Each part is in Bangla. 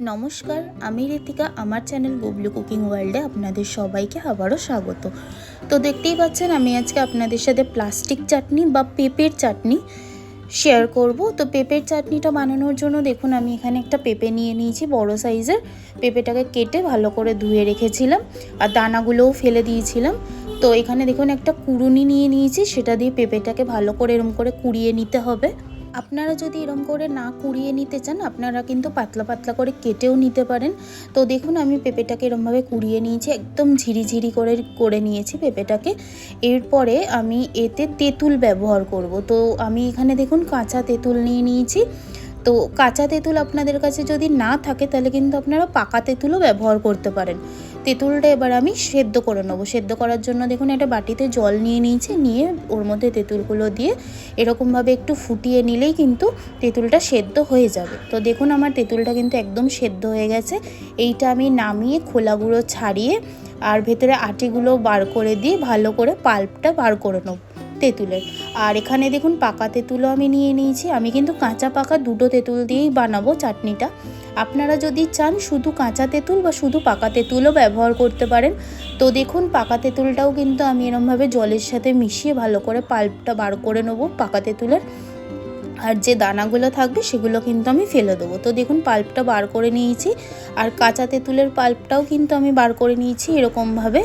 নমস্কার, আমি ঋতিকা আমার চ্যানেল গুবলু কুকিং ওয়ার্ল্ডে আপনাদের সবাইকে আবারও স্বাগত। তো দেখতেই পাচ্ছেন, আমি আজকে আপনাদের সাথে প্লাস্টিক চাটনি বা পেঁপের চাটনি শেয়ার করব। তো পেঁপের চাটনিটা বানানোর জন্য দেখুন, আমি এখানে একটা পেঁপে নিয়ে নিয়েছি, বড় সাইজের। পেঁপেটাকে কেটে ভালো করে ধুয়ে রেখেছিলাম আর দানাগুলোও ফেলে দিয়েছিলাম। তো এখানে দেখুন, একটা কুড়ুনি নিয়ে নিয়েছি, সেটা দিয়ে পেঁপেটাকে ভালো করে এরম করে কুড়িয়ে নিতে হবে। আপনারা যদি এরম করে না কুড়িয়ে নিতে চান, আপনারা কিন্তু পাতলা পাতলা করে কেটেও নিতে পারেন। তো দেখুন, আমি পেঁপেটাকে এরমভাবে কুড়িয়ে নিয়েছি, একদম ঝিরিঝিরি করে করে নিয়েছি পেঁপেটাকে। এরপরে আমি এতে তেঁতুল ব্যবহার করব। তো আমি এখানে দেখুন, কাঁচা তেঁতুল নিয়ে নিয়েছি। তো কাঁচা তেঁতুল আপনাদের কাছে যদি না থাকে, তাহলে কিন্তু আপনারা পাকা তেঁতুলও ব্যবহার করতে পারেন। তেঁতুলটা এবার আমি সেদ্ধ করে নেব। সেদ্ধ করার জন্য দেখুন, একটা বাটিতে জল নিয়ে নিয়েছি, নিয়ে ওর মধ্যে তেঁতুলগুলো দিয়ে এরকমভাবে একটু ফুটিয়ে নিলেই কিন্তু তেঁতুলটা সেদ্ধ হয়ে যাবে। তো দেখুন, আমার তেঁতুলটা কিন্তু একদম সেদ্ধ হয়ে গেছে। এইটা আমি নামিয়ে খোলাগুলো ছাড়িয়ে আর ভেতরে আটিগুলো বার করে দিয়ে ভালো করে পাল্পটা বার করে নেব। তেঁতুলের। আর এখানে দেখুন পাকা তেঁতুলও আমি নিয়ে নিয়েছি। আমি কিন্তু কাঁচা পাকা দুটো তেঁতুল দিয়েই বানাবো চাটনিটা। আপনারা যদি চান শুধু কাঁচা তেঁতুল বা শুধু পাকা তেঁতুলও ব্যবহার করতে পারেন, তো দেখুন পাকা তেঁতুলটাও কিন্তু আমি এরমভাবে জলের সাথে মিশিয়ে ভালো করে পাল্পটা বার করে নেব পাকা তেঁতুলের। আর যে দানাগুলো থাকবে সেগুলো কিন্তু আমি ফেলে দেবো। তো দেখুন, পাল্পটা বার করে নিয়েছি আর কাঁচা তেঁতুলের পাল্পটাও কিন্তু আমি বার করে নিয়েছি এরকমভাবে।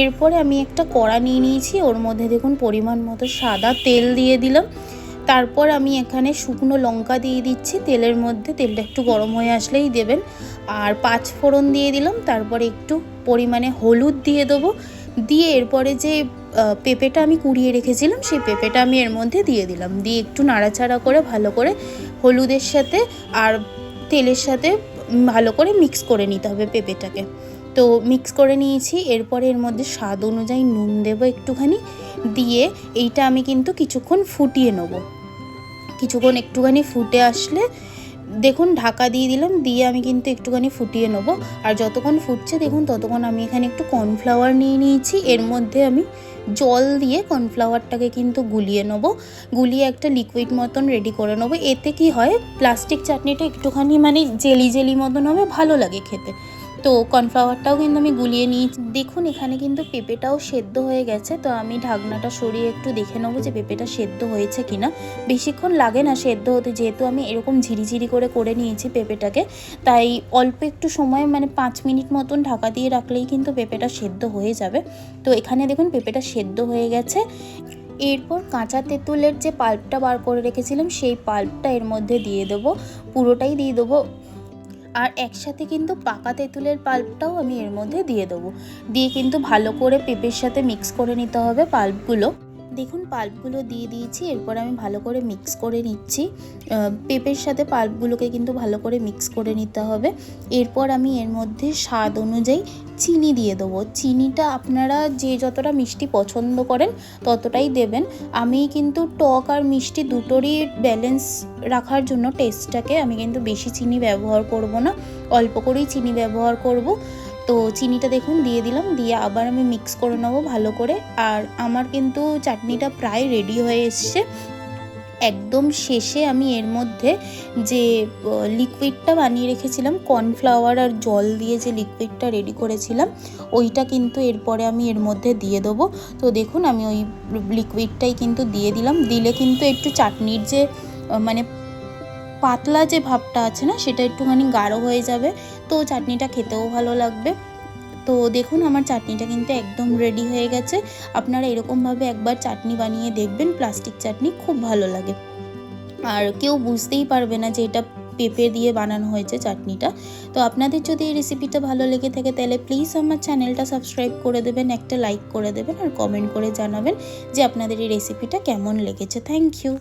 এরপরে আমি একটা কড়া নিয়ে নিয়েছি, ওর মধ্যে দেখুন পরিমাণ মতো সাদা তেল দিয়ে দিলাম। তারপর আমি এখানে শুকনো লঙ্কা দিয়ে দিচ্ছি, তেলের মধ্যে তেলটা একটু গরম হয়ে আসলেই দেবেন। আর পাঁচ ফোড়ন দিয়ে দিলাম, তারপরে একটু পরিমাণে হলুদ দিয়ে দেবো। দিয়ে এরপরে যে পেঁপেটা আমি কুড়িয়ে রেখেছিলাম, সেই পেঁপেটা আমি এর মধ্যে দিয়ে দিলাম। দিয়ে একটু নাড়াচাড়া করে, ভালো করে হলুদের সাথে আর তেলের সাথে ভালো করে মিক্স করে নিতে হবে পেঁপেটাকে। তো মিক্স করে নিয়েছি, এরপরে এর মধ্যে স্বাদ অনুযায়ী নুন দেবো একটুখানি। দিয়ে এইটা আমি কিন্তু কিছুক্ষণ ফুটিয়ে নেব। কিছুক্ষণ একটুখানি ফুটে আসলে দেখুন, ঢাকা দিয়ে দিলাম, দিয়ে আমি কিন্তু একটুখানি ফুটিয়ে নেব। আর যতক্ষণ ফুটছে, দেখুন, ততক্ষণ আমি এখানে একটু কর্নফ্লাওয়ার নিয়ে নিয়েছি। এর মধ্যে আমি জল দিয়ে কর্নফ্লাওয়ারটাকে কিন্তু গুলিয়ে নেব। গুলিয়ে একটা লিকুইড মতন রেডি করে নেব। এতে কি হয় প্লাস্টিক চাটনিটা একটুখানি মানে জেলি জেলি মতন হবে, ভালো লাগে খেতে। তো কর্নফ্লাওয়ারটাও কিন্তু আমি গুলিয়ে নিয়েছি। দেখুন, এখানে কিন্তু পেঁপেটাও সেদ্ধ হয়ে গেছে। তো আমি ঢাকনাটা সরিয়ে একটু দেখে নেব যে পেঁপেটা সেদ্ধ হয়েছে কিনা। বেশিক্ষণ লাগে না সেদ্ধ হতে, যেহেতু আমি এরকম ঝিরিঝিরি করে করে নিয়েছি পেঁপেটাকে। তাই অল্প একটু সময় মানে পাঁচ মিনিট মতন ঢাকা দিয়ে রাখলেই কিন্তু পেঁপেটা সেদ্ধ হয়ে যাবে। তো এখানে দেখুন, পেঁপেটা সেদ্ধ হয়ে গেছে। এরপর কাঁচা তেঁতুলের যে পাল্পটা বার করে রেখেছিলাম, সেই পাল্পটা এর মধ্যে দিয়ে দেবো। পুরোটাই দিয়ে দেবো। আর একসাথে কিন্তু পাকা তেঁতুলের পাল্পটাও আমি এর মধ্যে দিয়ে দেবো। দিয়ে কিন্তু ভালো করে পেঁপের সাথে মিক্স করে নিতে হবে পাল্পগুলো। দেখুন, পাল্পগুলো দিয়ে দিয়েছি, এরপর আমি ভালো করে মিক্স করে নিচ্ছি। পেঁপের সাথে পাল্পগুলোকে কিন্তু ভালো করে মিক্স করে নিতে হবে। এরপর আমি এর মধ্যে স্বাদ অনুযায়ী চিনি দিয়ে দেবো। চিনিটা আপনারা যে যতটা মিষ্টি পছন্দ করেন ততটাই দেবেন। আমি কিন্তু টক আর মিষ্টি দুটোরই ব্যালেন্স রাখার জন্য টেস্টটাকে আমি কিন্তু বেশি চিনি ব্যবহার করব না। অল্প করেই চিনি ব্যবহার করব। তো চিনিটা দেখুন, দিয়ে দিলাম, দিয়ে আবার আমি মিক্স করে নেব ভালো করে। আর আমার কিন্তু চাটনিটা প্রায় রেডি হয়ে এসছে। একদম শেষে আমি এর মধ্যে যে লিকুইডটা বানিয়ে রেখেছিলাম কর্নফ্লাওয়ার আর জল দিয়ে যে লিকুইডটা রেডি করেছিলাম, ওইটা কিন্তু এরপরে আমি এর মধ্যে দিয়ে দেবো। তো দেখুন, আমি ওই লিকুইডটাই কিন্তু দিয়ে দিলাম। দিলে কিন্তু একটু চাটনির যে মানে পাতলা যে ভাবটা আছে না, সেটা একটুখানি গাঢ় হয়ে যাবে। তো চাটনিটা খেতেও ভালো লাগবে। তো দেখুন, আমার চাটনিটা কিন্তু একদম রেডি হয়ে গেছে। আপনারা এরকমভাবে একবার চাটনি বানিয়ে দেখবেন প্লাস্টিক চাটনি খুব ভালো লাগে। আর কেউ বুঝতেই পারবে না যে এটা পেঁপে দিয়ে বানানো হয়েছে চাটনিটা। তো আপনাদের যদি এই রেসিপিটা ভালো লেগে থাকে, তাহলে প্লিজ আমার চ্যানেলটা সাবস্ক্রাইব করে দেবেন, একটা লাইক করে দেবেন, আর কমেন্ট করে জানাবেন যে আপনাদের এই রেসিপিটা কেমন লেগেছে। Thank you